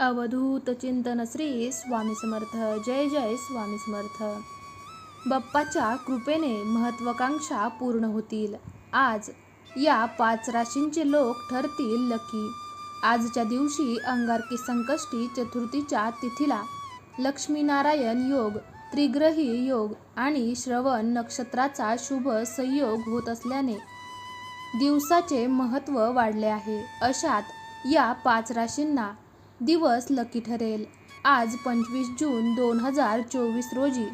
अवधूत चिंतन श्री स्वामी समर्थ. जय जय स्वामी समर्थ. बाप्पाच्या कृपेने महत्वाकांक्षा पूर्ण होतील. आज या पाच राशींचे लोक ठरतील लकी. आजच्या दिवशी अंगारकी संकष्टी चतुर्थीच्या तिथीला लक्ष्मीनारायण योग त्रिग्रही योग आणि श्रवण नक्षत्राचा शुभ संयोग होत असल्याने दिवसाचे महत्त्व वाढले आहे. अशात या पाच राशींना दिवस लकी ठरेल. आज पंचवीस जून दोन हजार चोवीस रोजी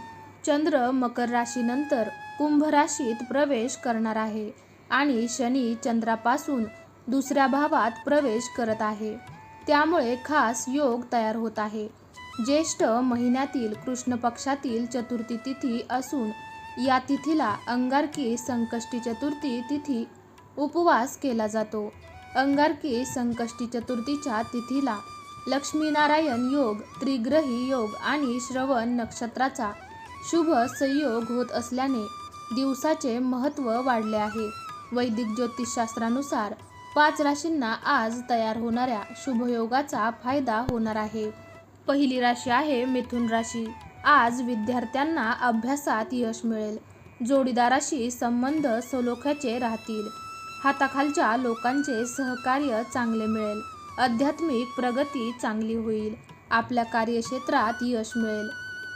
चंद्र मकर राशीनंतर कुंभ राशीत प्रवेश करणार आहे आणि शनी चंद्रापासून दुसऱ्या भावात प्रवेश करत आहे. त्यामुळे खास योग तयार होत आहे. ज्येष्ठ महिन्यातील कृष्ण पक्षातील चतुर्थी तिथी असून या तिथीला अंगारकी संकष्टी चतुर्थी तिथी उपवास केला जातो. अंगारकी संकष्टी चतुर्थीच्या तिथीला लक्ष्मीनारायण योग त्रिग्रही योग आणि श्रवण नक्षत्राचा शुभ संयोग होत असल्याने दिवसाचे महत्त्व वाढले आहे. वैदिक ज्योतिषशास्त्रानुसार पाच राशींना आज तयार होणाऱ्या शुभयोगाचा फायदा होणार आहे. पहिली राशी आहे मिथुन राशी. आज विद्यार्थ्यांना अभ्यासात यश मिळेल. जोडीदाराशी संबंध सलोख्याचे राहतील. हाताखालच्या लोकांचे सहकार्य चांगले मिळेल. आध्यात्मिक प्रगती चांगली होईल. आपल्या कार्यक्षेत्रात यश मिळेल.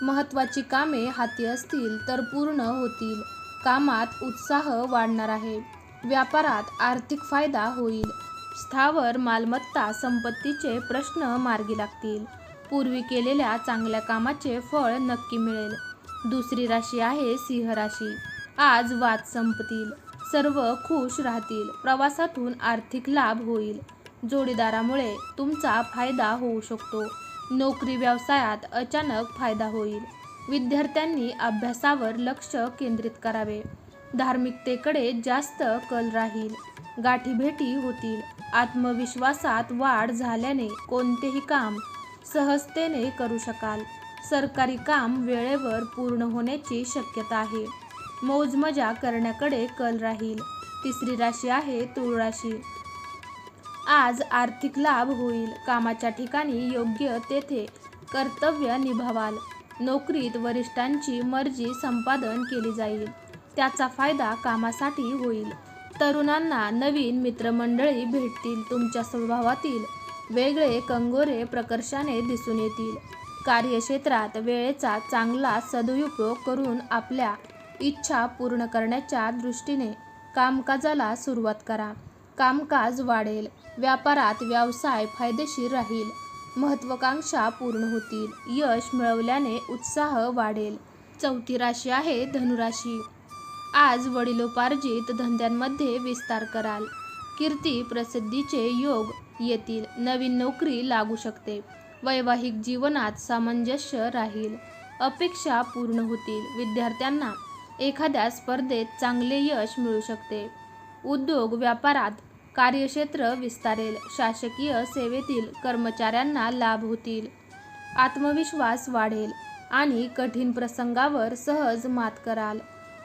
महत्त्वाची कामे हाती असतील तर पूर्ण होतील. कामात उत्साह वाढणार आहे. व्यापारात आर्थिक फायदा होईल. स्थावर मालमत्ता संपत्तीचे प्रश्न मार्गी लागतील. पूर्वी केलेल्या चांगल्या कामाचे फळ नक्की मिळेल. दुसरी राशी आहे सिंह राशी. आज वाद संपतील. सर्व खुश राहतील. प्रवासातून आर्थिक लाभ होईल. जोडीदारामुळे तुमचा फायदा होऊ शकतो. नोकरी व्यवसायात अचानक फायदा होईल. विद्यार्थ्यांनी अभ्यासावर लक्ष केंद्रित करावे. धार्मिकतेकडे जास्त कल राहील. गाठीभेटी होतील. आत्मविश्वासात वाढ झाल्याने कोणतेही काम सहजतेने करू शकाल. सरकारी काम वेळेवर पूर्ण होण्याची शक्यता आहे. मौजमजा करण्याकडे कल राहील. तिसरी राशी आहे तुळ राशी आज आर्थिक लाभ होईल. कामाच्या ठिकाणी योग्य तेथे कर्तव्य निभावाल. नोकरीत वरिष्ठांची मर्जी संपादन केली जाईल. त्याचा फायदा कामासाठी होईल. तरुणांना नवीन मित्रमंडळी भेटतील तुमच्या स्वभावातील. वेगळे कंगोरे प्रकर्षाने दिसून येतील. कार्यक्षेत्रात वेळेचा चांगला सदुपयोग करून आपल्या इच्छा पूर्ण करण्याच्या दृष्टीने कामकाजाला सुरुवात करा. कामकाज वाढेल. व्यापारात व्यवसाय फायदेशीर राहील. महत्त्वाकांक्षा पूर्ण होतील. यश मिळवल्याने उत्साह वाढेल. चौथी राशी आहे धनुराशी. आज वडिलोपार्जित धंद्यांमध्ये विस्तार कराल. कीर्ती प्रसिद्धीचे योग येतील. नवीन नोकरी लागू शकते. वैवाहिक जीवनात सामंजस्य राहील. अपेक्षा पूर्ण होतील. विद्यार्थ्यांना एखाद्या स्पर्धेत चांगले यश मिळू शकते. उद्योग व्यापारात कार्यक्षेत्र विस्तारेल. शासकीय सेवेतील कर्मचाऱ्यांना लाभ होतील. आत्मविश्वास वाढेल आणि कठीण प्रसंगावर सहज मात कराल.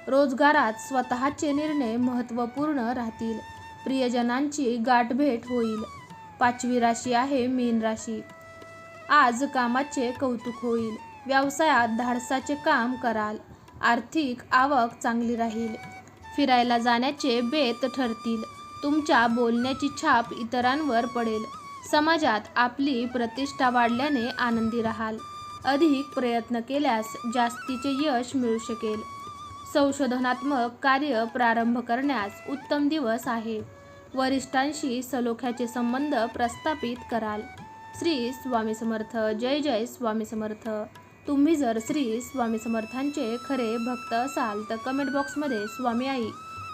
रोजगारात स्वतःचे निर्णय महत्त्वपूर्ण राहतील. प्रियजनांची गाठभेट होईल. पाचवी राशी आहे मीन राशी. आज कामाचे कौतुक होईल. व्यवसायात धाडसाचे काम कराल. आर्थिक आवक चांगली राहील. फिरायला जाण्याचे बेत ठरतील. तुमच्या बोलण्याची छाप इतरांवर पडेल. समाजात आपली प्रतिष्ठा वाढल्याने आनंदी राहाल. अधिक प्रयत्न केल्यास जास्तीचे यश मिळू शकेल. संशोधनात्मक कार्य प्रारंभ करण्यास उत्तम दिवस आहे. वरिष्ठांशी सलोख्याचे संबंध प्रस्थापित कराल. श्री स्वामी समर्थ जय जय स्वामी समर्थ. तुम्ही जर श्री स्वामी समर्थांचे खरे भक्त असाल तर कमेंट बॉक्समध्ये स्वामी आई